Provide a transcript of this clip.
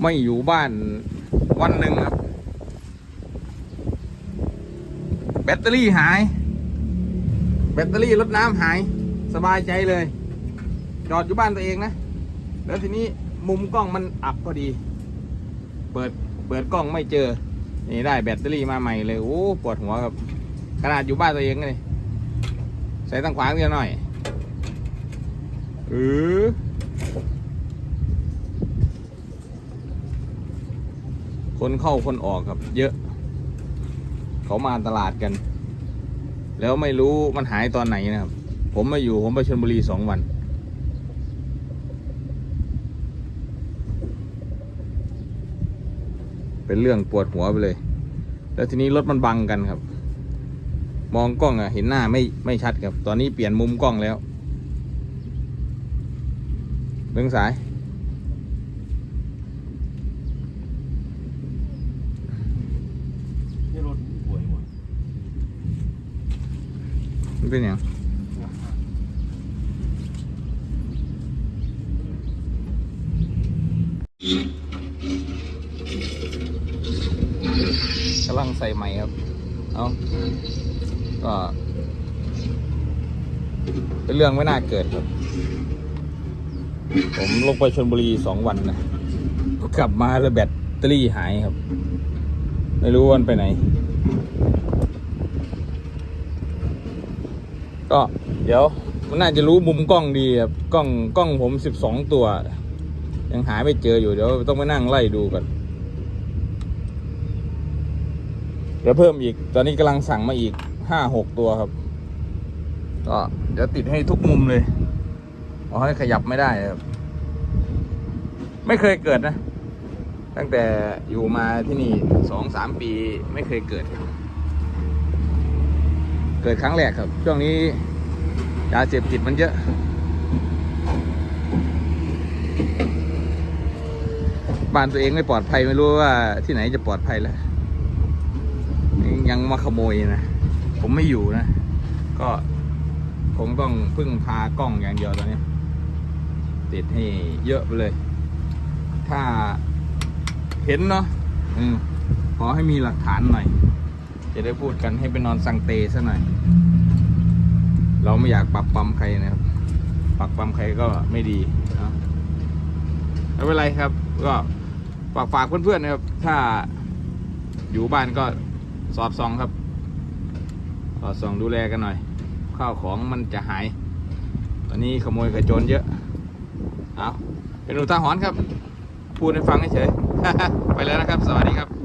ไม่อยู่บ้านวันหนึ่งครับ แบตเตอรี่หาย แบตเตอรี่รถน้ำหาย สบายใจเลย จอดอยู่บ้านตัวเองนะ แล้วทีนี้มุมกล้องมันอับพอดี เปิดเปิดกล้องไม่เจอ นี่ได้แบตเตอรี่มาใหม่เลย โอ้ปวดหัวครับ ขนาดอยู่บ้านตัวเองเลยใส่ตั้งขวางเดียวหน่อยเออ คนเข้าคนออกครับเยอะ เขามาตลาดกัน แล้วไม่รู้มันหายตอนไหนนะครับ ผมมาอยู่ผมไปชลบุรีสองวัน เป็นเรื่องปวดหัวไปเลย แล้วทีนี้รถมันบังกันครับ มองกล้องอะเห็นหน้าไม่ไม่ชัดครับ ตอนนี้เปลี่ยนมุมกล้องแล้วเรื่องสาย นี่รถป่วยหมด มันเป็นอย่างกำลังใส่ใหม่ครับ เอาก็เป็นเรื่องไม่น่าเกิดครับ ผมลงไปชนบุรีสองวันนะ กลับมาแล้วแบตเตอรี่หายครับ ไม่รู้วันไปไหน ก็เดี๋ยวมันน่าจะรู้มุมกล้องดีครับกล้องกล้องผมสิบสองตัว ยังหาไม่เจออยู่เดี๋ยวต้องไปนั่งไล่ดูก่อนเดี๋ยวเพิ่มอีก ตอนนี้กำลังสั่งมาอีกห้าหกตัวครับ ก็เดี๋ยวติดให้ทุกมุมเลยเอาให้ขยับไม่ได้ครับ ไม่เคยเกิดนะ ตั้งแต่อยู่มาที่นี่สองสามปีไม่เคยเกิด เกิดครั้งแรกครับ ช่วงนี้ยาเสพติดมันเยอะ บ้านตัวเองไม่ปลอดภัยไม่รู้ว่าที่ไหนจะปลอดภัยแล้ว ยังมาขโมยนะ ผมไม่อยู่นะ ก็ผมต้องพึ่งพากล้องอย่างเดียวตอนนี้ ติดให้เยอะไปเลย ถ้าเห็นเนาะอขอให้มีหลักฐานหน่อย จะได้พูดกันให้ไปนอนสังเตซะหน่อย เราไม่อยากปรับปรำใครนะครับ ปรับปรำใครก็ไม่ดีนะไม่เป็นไรครับ ก็ฝากฝากเพื่อนๆนะครับ ถ้าอยู่บ้านก็สอดส่องครับสอดส่องดูแลกันหน่อย ข้าวของมันจะหาย ตอนนี้ขโมยกระโจนเยอะ เอาเป็นอุทาหรณ์ครับ พูดให้ฟังเฉยๆไปแล้วนะครับ สวัสดีครับ